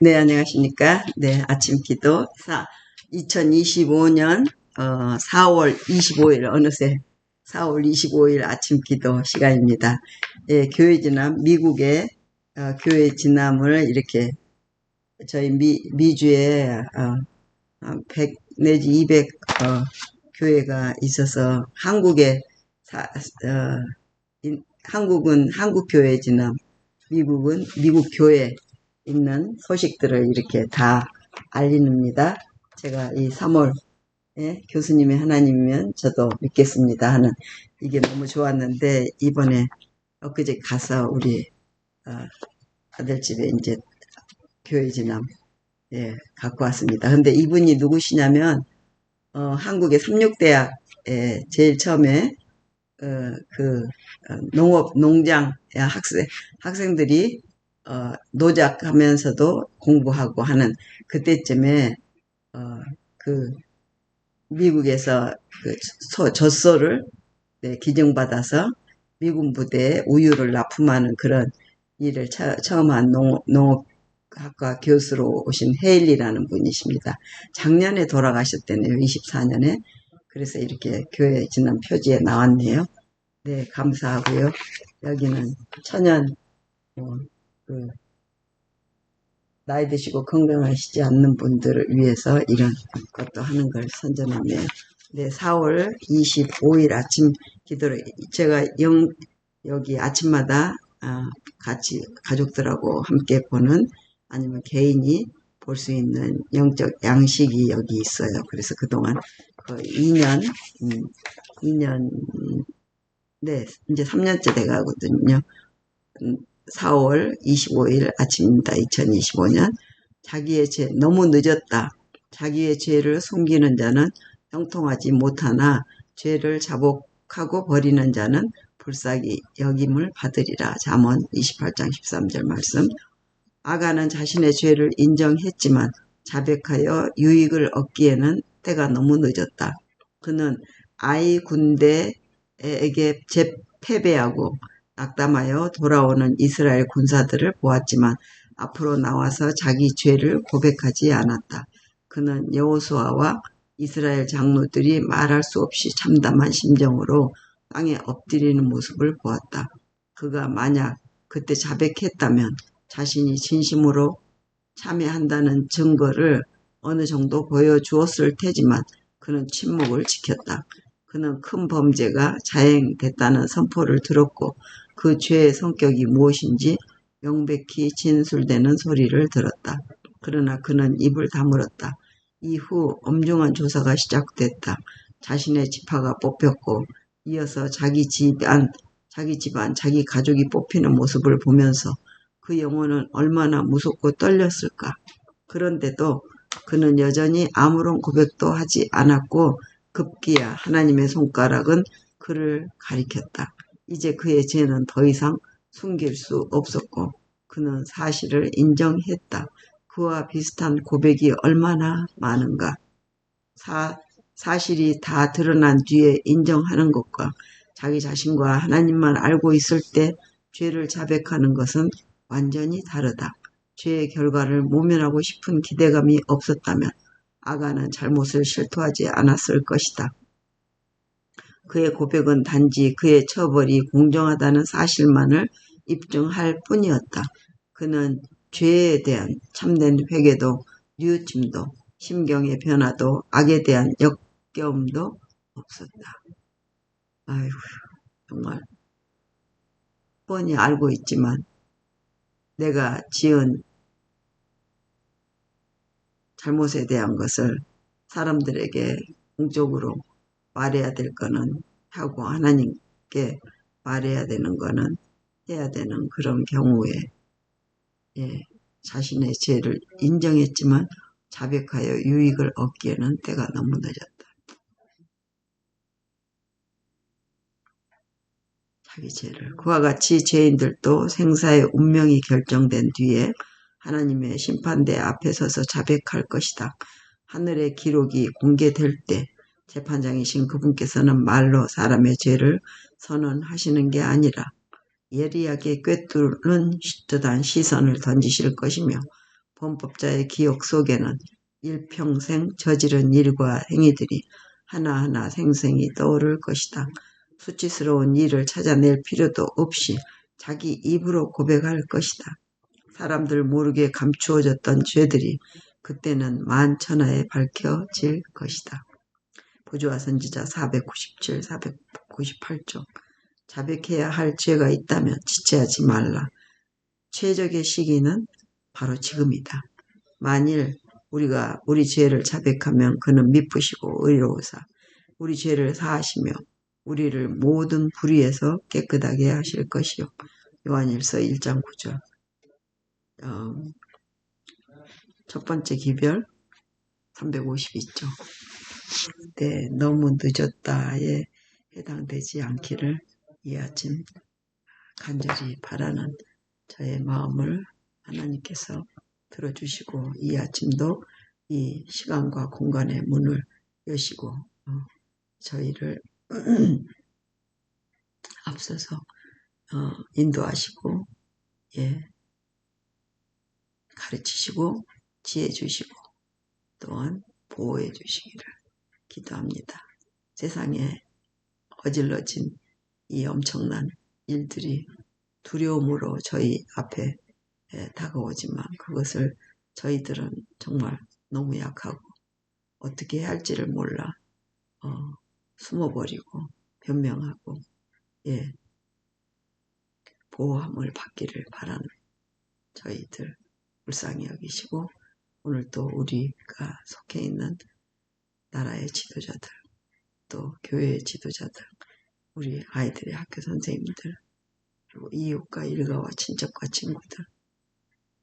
네, 안녕하십니까. 네, 아침 기도. 사, 2025년, 어, 4월 25일, 어느새 4월 25일 아침 기도 시간입니다. 예, 교회 진남, 미국의, 어, 교회 진남을 이렇게, 저희 미, 미주에, 어, 100 내지 200, 어, 교회가 있어서 한국에, 사, 어, 인, 한국은 한국 교회 진남, 미국은 미국 교회, 있는 소식들을 이렇게 다 알리는입니다. 제가 이 3월 에 교수님이 하나님이면 저도 믿겠습니다 하는 이게 너무 좋았는데 이번에 엊그제 가서 우리 어, 아들 집에 이제 교회 지남 예, 갖고 왔습니다. 근데 이분이 누구시냐면 어, 한국의 삼육대학에 제일 처음에 어, 그 어, 농업 농장 학생 학생들이 어, 노작하면서도 공부하고 하는 그때쯤에 어, 그 미국에서 그 소, 젖소를 네, 기증받아서 미군 부대에 우유를 납품하는 그런 일을 차, 처음 한 농, 농업학과 교수로 오신 헤일리라는 분이십니다. 작년에 돌아가셨대네요. 24년에. 그래서 이렇게 교회 지난 표지에 나왔네요. 네, 감사하고요. 여기는 천연 어, 그 나이 드시고 건강하시지 않는 분들을 위해서 이런 것도 하는 걸 선전했네요. 네, 4월 25일 아침 기도를 제가 영, 여기 아침마다 아, 같이 가족들하고 함께 보는 아니면 개인이 볼 수 있는 영적 양식이 여기 있어요. 그래서 그동안 그 2년, 음, 2년, 네, 이제 3년째 돼가거든요. 음, 4월 25일 아침입니다. 2025년 자기의 죄 너무 늦었다. 자기의 죄를 숨기는 자는 형통하지 못하나 죄를 자복하고 버리는 자는 불쌍히 여김을 받으리라. 잠언 28장 13절 말씀 아가는 자신의 죄를 인정했지만 자백하여 유익을 얻기에는 때가 너무 늦었다. 그는 아이 군대에게 재패배하고 낙담하여 돌아오는 이스라엘 군사들을 보았지만 앞으로 나와서 자기 죄를 고백하지 않았다. 그는 여호수아와 이스라엘 장로들이 말할 수 없이 참담한 심정으로 땅에 엎드리는 모습을 보았다. 그가 만약 그때 자백했다면 자신이 진심으로 참여한다는 증거를 어느 정도 보여주었을 테지만 그는 침묵을 지켰다. 그는 큰 범죄가 자행됐다는 선포를 들었고 그 죄의 성격이 무엇인지 명백히 진술되는 소리를 들었다. 그러나 그는 입을 다물었다. 이후 엄중한 조사가 시작됐다. 자신의 지파가 뽑혔고 이어서 자기 집안, 자기 집안, 자기 가족이 뽑히는 모습을 보면서 그 영혼은 얼마나 무섭고 떨렸을까. 그런데도 그는 여전히 아무런 고백도 하지 않았고 급기야 하나님의 손가락은 그를 가리켰다. 이제 그의 죄는 더 이상 숨길 수 없었고 그는 사실을 인정했다. 그와 비슷한 고백이 얼마나 많은가. 사, 사실이 다 드러난 뒤에 인정하는 것과 자기 자신과 하나님만 알고 있을 때 죄를 자백하는 것은 완전히 다르다. 죄의 결과를 모면하고 싶은 기대감이 없었다면 아가는 잘못을 실토하지 않았을 것이다. 그의 고백은 단지 그의 처벌이 공정하다는 사실만을 입증할 뿐이었다. 그는 죄에 대한 참된 회개도 뉘우침도 심경의 변화도 악에 대한 역겨움도 없었다. 아이고 정말 뻔히 알고 있지만 내가 지은 잘못에 대한 것을 사람들에게 공적으로 말해야 될 거는 하고 하나님께 말해야 되는 거는 해야 되는 그런 경우에 예, 자신의 죄를 인정했지만 자백하여 유익을 얻기에는 때가 너무 늦었다. 자기 죄를 그와 같이 죄인들도 생사의 운명이 결정된 뒤에 하나님의 심판대 앞에 서서 자백할 것이다. 하늘의 기록이 공개될 때 재판장이신 그분께서는 말로 사람의 죄를 선언하시는 게 아니라 예리하게 꿰뚫는 듯한 시선을 던지실 것이며 범법자의 기억 속에는 일평생 저지른 일과 행위들이 하나하나 생생히 떠오를 것이다. 수치스러운 일을 찾아낼 필요도 없이 자기 입으로 고백할 것이다. 사람들 모르게 감추어졌던 죄들이 그때는 만천하에 밝혀질 것이다. 보조와 선지자 497, 498쪽 자백해야 할 죄가 있다면 지체하지 말라. 최적의 시기는 바로 지금이다. 만일 우리가 우리 죄를 자백하면 그는 미쁘시고 의로우사 우리 죄를 사하시며 우리를 모든 불의에서 깨끗하게 하실 것이요. 요한일서 1장 9절 어, 첫 번째 기별 352쪽 네, 너무 늦었다에 해당되지 않기를 이 아침 간절히 바라는 저의 마음을 하나님께서 들어주시고 이 아침도 이 시간과 공간의 문을 여시고 어, 저희를 앞서서 어, 인도하시고 예 가르치시고 지혜 주시고 또한 보호해 주시기를 기도합니다. 세상에 어질러진 이 엄청난 일들이 두려움으로 저희 앞에 다가오지만 그것을 저희들은 정말 너무 약하고 어떻게 해야 할지를 몰라 어, 숨어버리고 변명하고 예 보호함을 받기를 바라는 저희들 불쌍히 여기시고 오늘 또 우리가 속해 있는 나라의 지도자들 또 교회의 지도자들 우리 아이들의 학교 선생님들 그리고 이웃과 일가와 친척과 친구들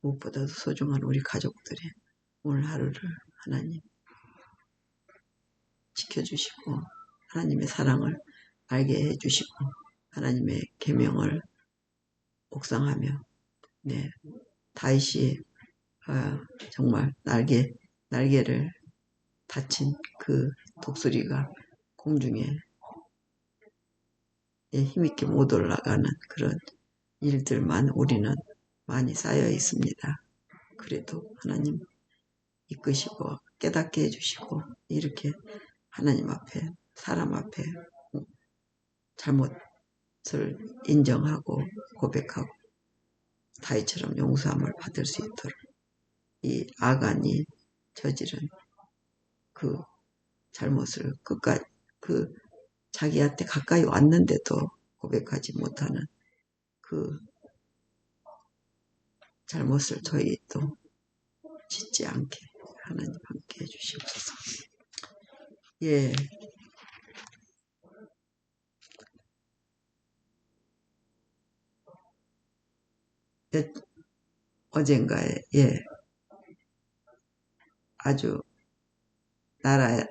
무엇보다도 소중한 우리 가족들의 오늘 하루를 하나님 지켜주시고 하나님의 사랑을 알게 해주시고 하나님의 계명을 옥상하며 네 다윗이 어, 정말 날개 날개를 다친 그 독수리가 공중에 힘있게 못 올라가는 그런 일들만 우리는 많이 쌓여 있습니다. 그래도 하나님 이끄시고 깨닫게 해주시고 이렇게 하나님 앞에 사람 앞에 잘못을 인정하고 고백하고 다이처럼 용서함을 받을 수 있도록 이 아간이 저지른 그 잘못을 끝까지 그 자기한테 가까이 왔는데도 고백하지 못하는 그 잘못을 저희도 짓지 않게 하나님 함께 해주시옵소서. 예. 어젠가에, 예. 아주 나라의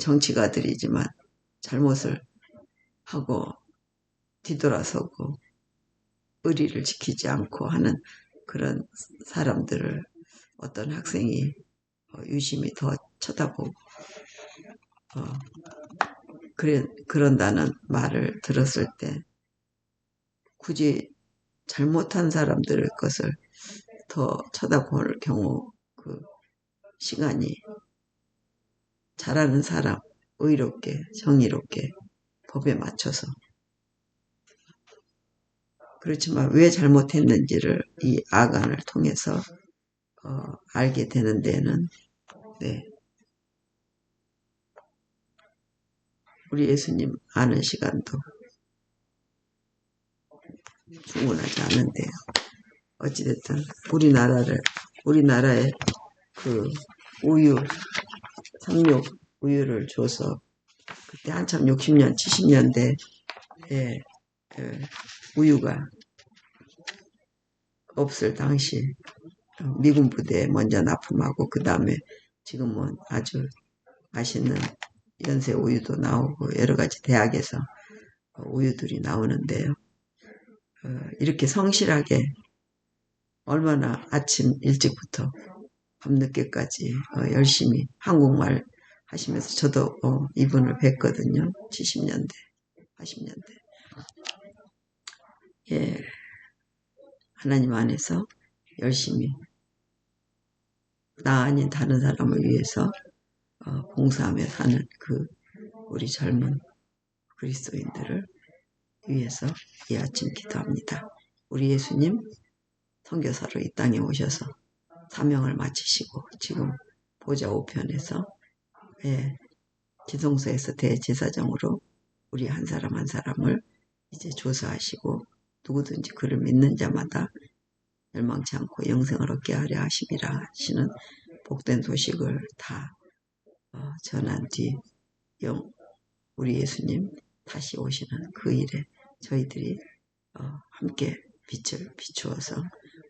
정치가들이지만 잘못을 하고 뒤돌아서고 의리를 지키지 않고 하는 그런 사람들을 어떤 학생이 어, 유심히 더 쳐다보고 어, 그래, 그런다는 말을 들었을 때 굳이 잘못한 사람들의 것을 더 쳐다볼 경우 그 시간이 잘하는 사람 의롭게 정의롭게 법에 맞춰서 그렇지만 왜 잘못했는지를 이 아간을 통해서 어, 알게 되는 데는 네. 우리 예수님 아는 시간도 충분하지 않은데요. 어찌됐든 우리나라를 우리나라에 그 우유 상륙 우유를 줘서 그때 한참 60년 70년대에 그 우유가 없을 당시 미군 부대에 먼저 납품하고 그 다음에 지금은 아주 맛있는 연세 우유도 나오고 여러 가지 대학에서 우유들이 나오는데요. 어, 이렇게 성실하게 얼마나 아침 일찍부터 밤늦게까지 어, 열심히 한국말 하시면서 저도 어, 이분을 뵀거든요. 70년대, 80년대. 예, 하나님 안에서 열심히 나 아닌 다른 사람을 위해서 어, 봉사하며 사는 그 우리 젊은 그리스도인들을 위해서 이 아침 기도합니다. 우리 예수님 선교사로 이 땅에 오셔서 사명을 마치시고 지금 보좌 우편에서 예, 지성소에서 대제사장으로 우리 한 사람 한 사람을 이제 조사하시고 누구든지 그를 믿는 자마다 멸망치 않고 영생을 얻게 하려 하심이라 하시는 복된 소식을 다 어, 전한 뒤 영, 우리 예수님 다시 오시는 그 일에 저희들이 어, 함께 빛을 비추어서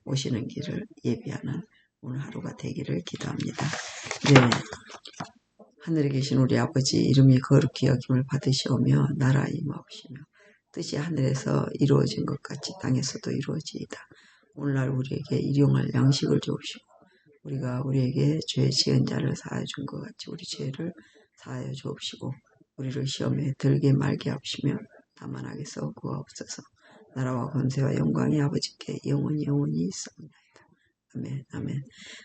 오시는 길을 예비하는 오늘 하루가 되기를 기도합니다. 네. 하늘에 계신 우리 아버지 이름이 거룩히 여김을 받으시오며 나라 임하옵시며 뜻이 하늘에서 이루어진 것 같이 땅에서도 이루어지이다. 오늘날 우리에게 일용할 양식을 주옵시고 우리가 우리에게 죄 지은 자를 사하여 준 것 같이 우리 죄를 사하여 주옵시고 우리를 시험에 들게 말게 하옵시며 다만 하게서 구하옵소서 나라와 권세와 영광이 아버지께 영원히 영원히 있습니다. 아멘 아멘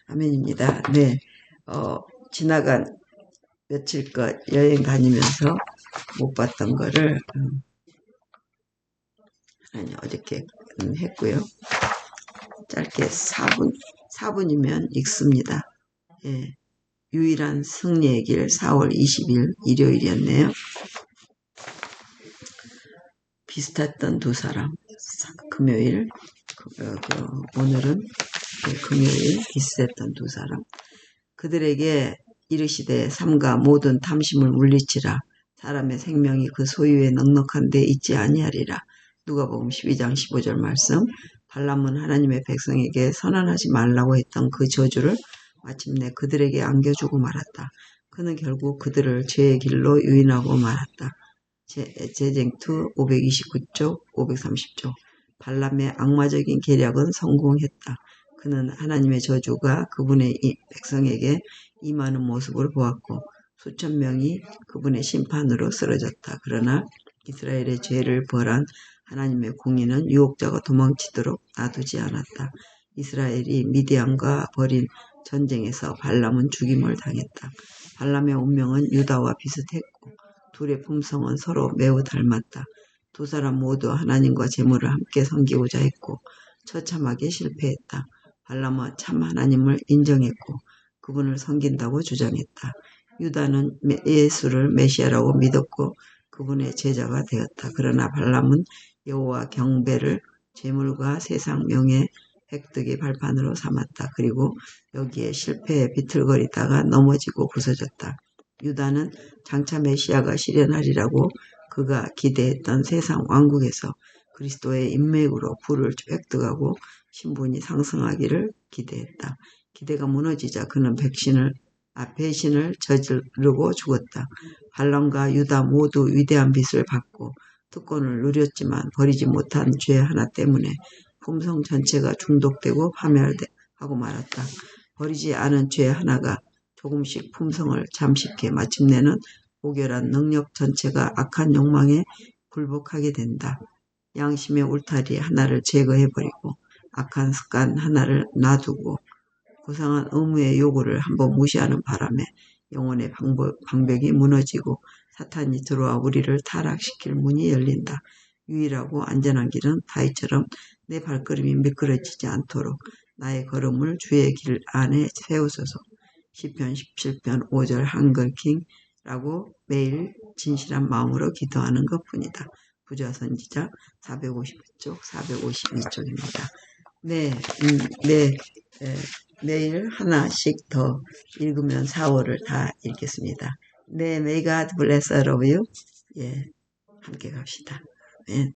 아멘입니다. 네, 어, 지나간 며칠껏 여행 다니면서 못 봤던 거를 음, 아니 어저께 음, 했고요. 짧게 4분 4분이면 읽습니다. 예, 유일한 승리의 길 4월 20일 일요일이었네요. 비슷했던 두 사람 금요일 그, 어, 그, 오늘은 네, 금요일 비슷했던 두 사람 그들에게 이르시되 삼가 모든 탐심을 물리치라 사람의 생명이 그 소유에 넉넉한 데 있지 아니하리라 누가복음 12장 15절 말씀 발람은 하나님의 백성에게 선언하지 말라고 했던 그 저주를 마침내 그들에게 안겨주고 말았다. 그는 결국 그들을 죄의 길로 유인하고 말았다. 제쟁투 529쪽 530쪽 발람의 악마적인 계략은 성공했다. 그는 하나님의 저주가 그분의 백성에게 임하는 모습을 보았고 수천 명이 그분의 심판으로 쓰러졌다. 그러나 이스라엘의 죄를 벌한 하나님의 공의는 유혹자가 도망치도록 놔두지 않았다. 이스라엘이 미디안과 벌인 전쟁에서 발람은 죽임을 당했다. 발람의 운명은 유다와 비슷했고 둘의 품성은 서로 매우 닮았다. 두 사람 모두 하나님과 재물을 함께 섬기고자 했고 처참하게 실패했다. 발람은 참 하나님을 인정했고 그분을 섬긴다고 주장했다. 유다는 예수를 메시아라고 믿었고 그분의 제자가 되었다. 그러나 발람은 여호와 경배를 재물과 세상 명예 획득의 발판으로 삼았다. 그리고 여기에 실패에 비틀거리다가 넘어지고 부서졌다. 유다는 장차 메시아가 실현하리라고 그가 기대했던 세상 왕국에서 그리스도의 인맥으로 부를 획득하고 신분이 상승하기를 기대했다. 기대가 무너지자 그는 백신을 아, 배신을 저지르고 죽었다. 발람과 유다 모두 위대한 빚을 받고 특권을 누렸지만 버리지 못한 죄 하나 때문에 품성 전체가 중독되고 파멸하고 말았다. 버리지 않은 죄 하나가 조금씩 품성을 잠식해 마침내는 오결한 능력 전체가 악한 욕망에 굴복하게 된다. 양심의 울타리 하나를 제거해버리고 악한 습관 하나를 놔두고 고상한 의무의 요구를 한번 무시하는 바람에 영혼의 방벽이 무너지고 사탄이 들어와 우리를 타락시킬 문이 열린다. 유일하고 안전한 길은 다이처럼 내 발걸음이 미끄러지지 않도록 나의 걸음을 주의 길 안에 세우소서. 10편 17편 5절 한글킹라고 매일 진실한 마음으로 기도하는 것뿐이다. 부자 선지자 450쪽 452쪽입니다. 네, 음, 네, 네, 매일 하나씩 더 읽으면 4월을 다 읽겠습니다. 네, may God bless all of you. 예, 함께 갑시다. 아멘.